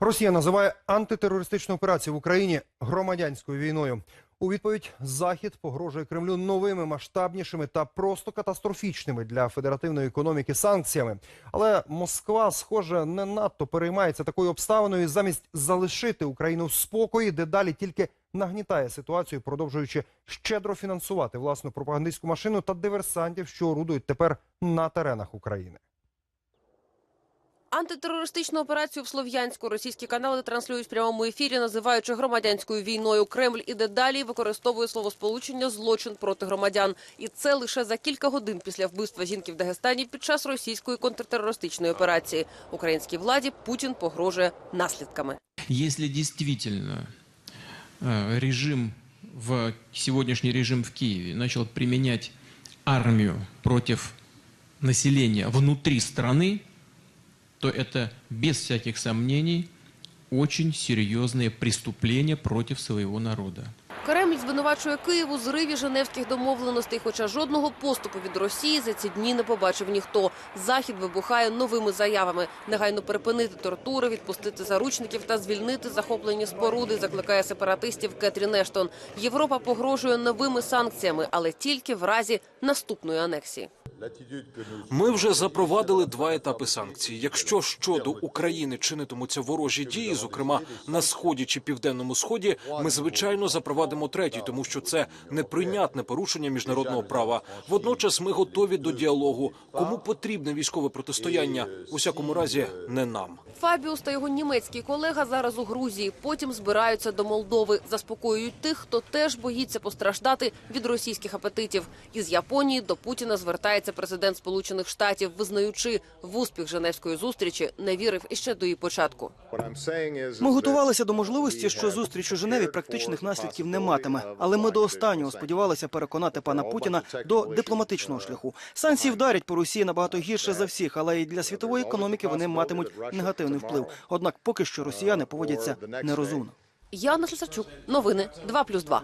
Росія називає антитерористичну операцію в Україні громадянською війною. У відповідь Захід погрожує Кремлю новими масштабнішими та просто катастрофічними для федеративної економіки санкціями. Але Москва, схоже, не надто переймається такою обставиною. Замість залишити Україну в спокої, дедалі тільки нагнітає ситуацію, продовжуючи щедро фінансувати власну пропагандистську машину та диверсантів, що орудують тепер на теренах України. Антитерористичну операцію в Слов'янську російські канали транслюють в прямому ефірі, називаючи громадянською війною. Кремль іде далі і використовує словосполучення злочин проти громадян. І це лише за кілька годин після вбивства жінки в Дагестані під час російської контртерористичної операції. Українській владі Путін погрожує наслідками. Если действительно э, режим в сегодняшний режим в Киеве начал применять армию против населения внутри страны, то это без всяких сомнений очень серьезные преступления против своего народа. Кремль звинувачує Київ у зриві женевських домовленостей, хоча жодного поступу від Росії за ці дні не побачив ніхто. Захід вибухає новими заявами: негайно припинити тортури, відпустити заручників та звільнити захоплені споруди. Закликає сепаратистів Кетрін Ештон. Європа погрожує новими санкціями, але тільки в разі наступної анексії. Ми вже запровадили два етапи санкцій. Якщо щодо України чинитимуться ворожі дії, зокрема на сході чи південному сході, ми звичайно запровадимо третій, тому що це неприйнятне порушення міжнародного права. Водночас ми готові до діалогу. Кому потрібне військове протистояння? У всякому разі, не нам. Фабіус та його німецький колега зараз у Грузії. Потім збираються до Молдови. Заспокоюють тих, хто теж боїться постраждати від російських апетитів. Із Японії до Путіна звертається президент Сполучених Штатів, визнаючи в успіх Женевської зустрічі, не вірив іще до її початку. Ми готувалися до можливості, що зустріч у Женеві практичних наслідків не матиме. Але ми до останнього сподівалися переконати пана Путіна до дипломатичного шляху. Санкції вдарять по Росії набагато гірше за всіх, але і для світової економіки вони матимуть негативний вплив. Однак, поки що росіяни поводяться нерозумно. Яна Слесарчук. Новини 2+,2.